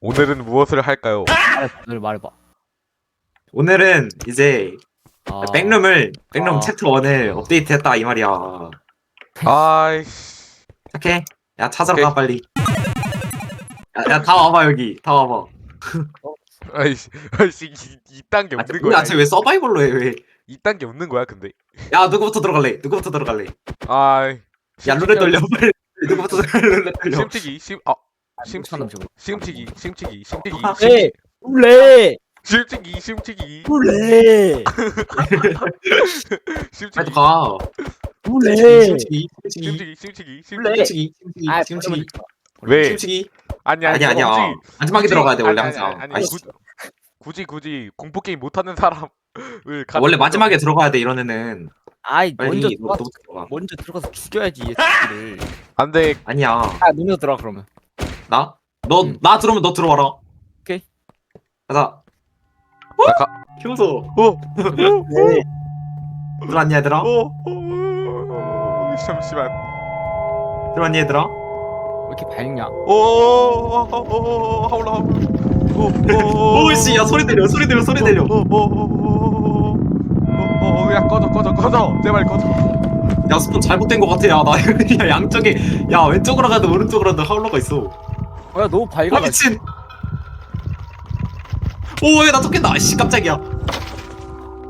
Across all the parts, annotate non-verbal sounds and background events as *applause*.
오늘은 무엇을 할까요? 말해봐, 늘 말해봐. 오늘은 이제 아, 백룸을 백룸 아. 챕터 1을 업데이트했다 이 말이야. 아이씨. 착해. 야 찾아러 오케이. 가 빨리. 야 다 와봐 여기 다 와봐. 아이씨. 아이씨. 이- 이딴 게 아, 없는 우리 거야. 아체 왜 서바이벌로 해 왜? 이딴 게 없는 거야, 근데. 야 누구부터 들어갈래? 누구부터 들어갈래? 아이. 야 룰렛 돌려 빨리. 누구부터 들어갈래? 룰렛 돌려. 심치기. 심 아, 심치기. 심치기. 심치기. 심치기. 심치기. 네. 울래. 심치기. 심치기. 심치기. 빨리 가. 울래. 심치기 심치기 심치기. 심치기. 원래- 심치기. 심치기 아, 심치기 심치기 왜? 심치기. 아니 아니 아니 아니야. 굳이- 마지막에 굳이- 들어가야 돼 원래 아니, 항상. 아니, 아니, 아니, 굳이, 굳이 굳이 공포 게임 못하는 사람을 아, 원래 마지막에 들어가야 돼 이런 애는. 아이 빨리 먼저 너, 들어가, 너부터 들어가. 먼저 들어가서 죽여야지 얘 새끼를. 안돼 아니야. 아 너네도 들어가 그러면. 나? 너 응. 나 들어오면 너 들어와라. 오케이. 가자. 나가 키워서 어 네. 들어왔니 얘들아? 어, 어, 잠시만 들어왔니 얘들아? 왜 이렇게 밝냐? 오 오오오오 하울라 하울라 오 씨 야 소리 내려 소리 내려 소리 내려. 오오오 오 오 오 야 꺼져 꺼져 꺼져 제발 꺼져 야 스폰 잘못된 것 같아. 야 나 야, 양쪽에 야 왼쪽으로 가든 오른쪽으로 가든 하울러가 있어. 야 너무 밝아. 아 미친. 오야나 쫓긴다. 아씨 깜짝이야.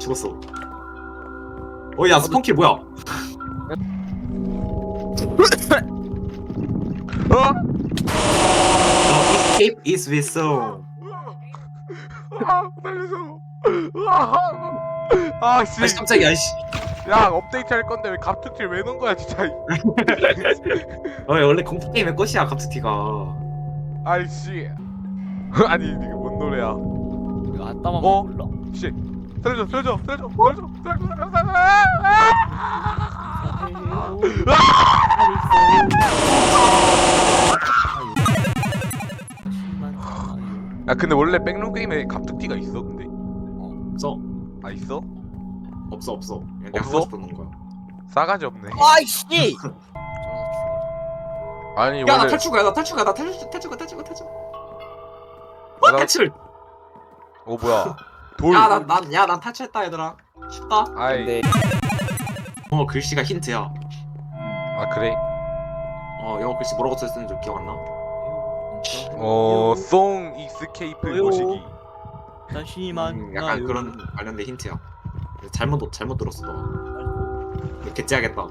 죽었어. 어야 스폰킬 뭐야? 어? 어, escape is with soul. 아 살려줘 아 씨 아씨 깜짝이야. 씨. 야 업데이트 할 건데 왜 갑툭튀를 왜 넣은 거야 진짜 *laughs* 어 원래 공포 게임의 꽃이야 갑투티가. 아이씨 *laughs* 아니 이게 뭔 노래야 이거 안 따만 어? 몰라. 씨 살려줘 살려줘 살려줘 살려줘 살려줘 살려줘 야 근데 원래 백룸 게임에 갑툭튀가 있어 근데 없어 아 있어? 없어 없어. 그냥 없어? 하고 싶은 거야. 싸가지 없네 아이씨. *laughs* 아니 야 나 원래 나 탈출구야 나 탈출 탈출구 탈출구 탈출. 나- 어 탈출. 어 뭐야 돌 야난야난 탈출했다 얘들아. 쉽다. 아이 근데 어 글씨가 힌트야. 아 그래? 어 영어 글씨 뭐라고 써있었는지 기억 안 나? 어송 익스케이프. 모시기 잠시만. 음, 약간 그런 관련된 힌트야. 잘못 잘못 들었어 너. 개째야겠다.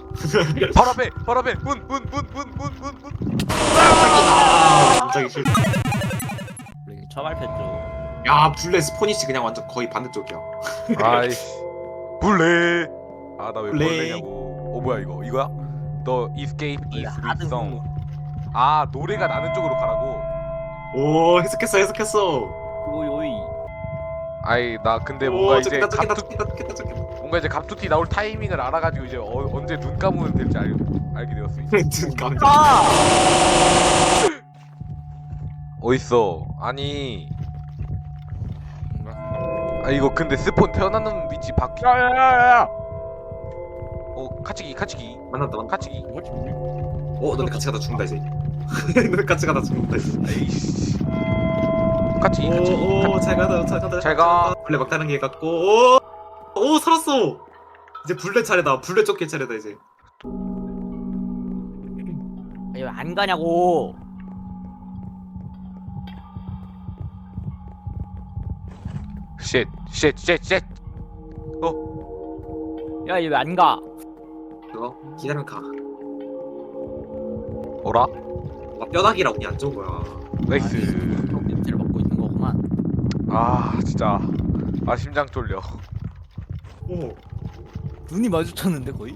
바로 앞에 바로 앞에 문 문 문 문 문 문문 아, 갑자기 싫. 처음 알폈죠. 야 블레 스포니치 그냥 완전 거의 반대쪽이야. 아이씨 불래 아나왜 불래. 벌레냐고 어 뭐야 이거 이거야? 너 escape is with song 아 노래가 나는 쪽으로 가라고 오 해석했어 해석했어. 아이 나 근데 뭔가 오 이제 좋겠다 좋겠다 갑투 좋겠다 좋겠다 좋겠다. 뭔가 이제 갑투티 나올 타이밍을 알아가지고 이제 어, 언제 눈 감으면 될지 알, 알게 되었어 이제. *laughs* 눈 감겨. 아! 어딨어 아니 아 이거 근데 스폰 태어나는 위치 바뀌 야야야야. 어 카치기 카치기 만났다 만났다. 카치기 어 너네 같이 가다 죽는다 이제. *laughs* 너네 같이 가다 죽는다 이제. 에이씨 카치기 카치기 오오 잘 가다 잘 가다. 잘 가. 블레 막다른 게 같고. 오오 살았어. 이제 블레 차례다. 블레 쫓길 차례다 이제. 왜안 가냐고. 쉣쉣쉣쉣. 야얘 왜 안 가? 그거 기다리면 가. 어라? 아, 뼈다귀라 운이 안 좋은 거야. 나이스 냄새를 맡고 있는 거구만. 아 진짜 아 심장 쫄려 오 눈이 마주쳤는데 거의?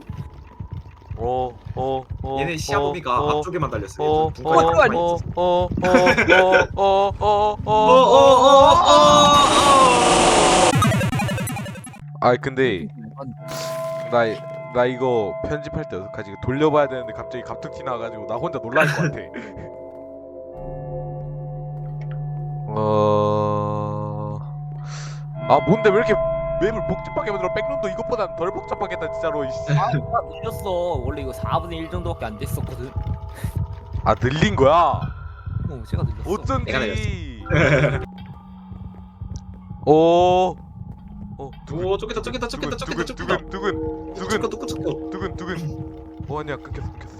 어어어 얘네 시야 범위가 앞쪽에만 달렸어 어, 얘들 눈까지 어, 가만히 어, 있었어. 어, 어어어어어어어어어 어어어어어 아 근데 나, 나 이거 편집할 때 어떡하지? 돌려봐야 되는데 갑자기 갑툭튀 나와가지고 나 혼자 놀랄 것 같아. 어... 아 뭔데 왜 이렇게 맵을 복잡하게 만들어? 백룸도 이것보단 덜 복잡하겠다 진짜로. 이씨. 아, 나 늘렸어. 원래 이거 4분의 1 정도밖에 안 됐었거든. 아 늘린 거야? 어, 제가 늘렸어. 내가 어쩐지. 오. 어, 오 쫓겼다 쫓겼다 쫓겼다 쫓겼다 쫓겼다 두근 두근 두근 쫓겼다 쫓겼다 두근 두근. 어 아니야 끊겼어 끊겼어.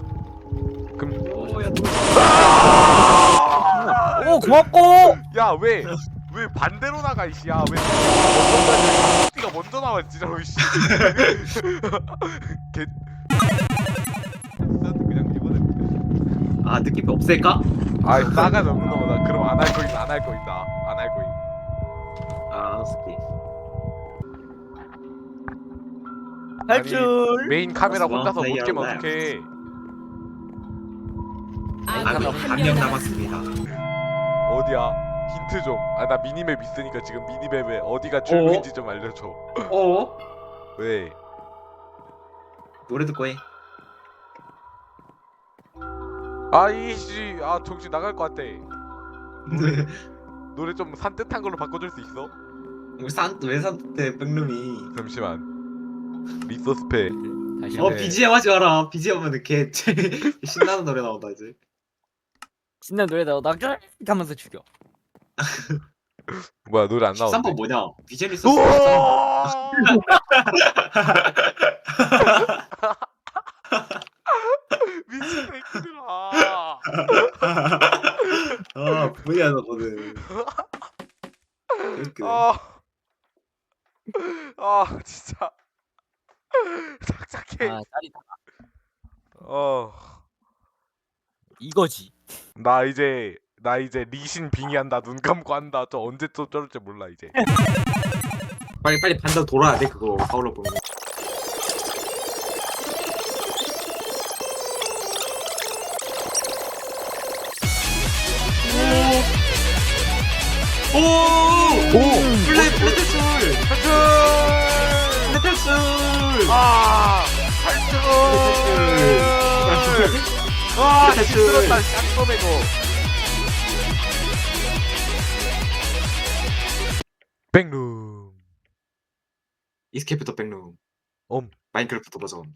그럼 오야 오 고맙고. 야 왜? 왜 반대로 나가 이씨 야왜 먼저 나가 가 먼저 나와 진짜로 이씨? *laughs* 개 그냥 이번에 아 느낌표 없앨까? 아이 싸가지 없는 놈아 그럼 안 할 거인 안할 거인다. 안 할 거인. 아 스키 할 줄. 메인 카메라 혼자서 못 깨면. 어떡해? 아군이 한명 한명 남았습니다. 어디야 힌트 좀 아 나 미니맵 있으니까 지금 미니맵에 어디가 출구인지 좀 알려줘. 어? *laughs* 왜? 노래 듣고 해. 아이씨. 아 정신 나갈 것 같아. 노래 좀 산뜻한 걸로 바꿔줄 수 있어? 산왜 산뜻해 백룸이? 잠시만. 리소스페. 다시. 어 네. BGM 하지 마라. BGM 하면 개 *laughs* 신나는 노래 나온다 이제. 신나 노래다. 나쫄 하면서 죽여. 뭐야 노래 안 나오는데? 13번 뭐냐? 우와! *laughs* 미친 새끼들아. 아 뭐야 이렇게. 아, 아 진짜. 착착해. 아 짜리다. 어. 이거지. 나 이제 나 이제 리신 빙의한다 눈 감고 한다 저 언제 또 저럴지 몰라 이제 *laughs* 빨리 빨리 반대로 돌아야 돼 그거 파울로 보면 오! 오! 플레이 플레이 탈출! 탈출 플레이 탈출! 아 탈출 아 탈출. 힘들었다 깜깜해고 백룸. 이스케이프터 백룸 엄. 마인크래프트 버전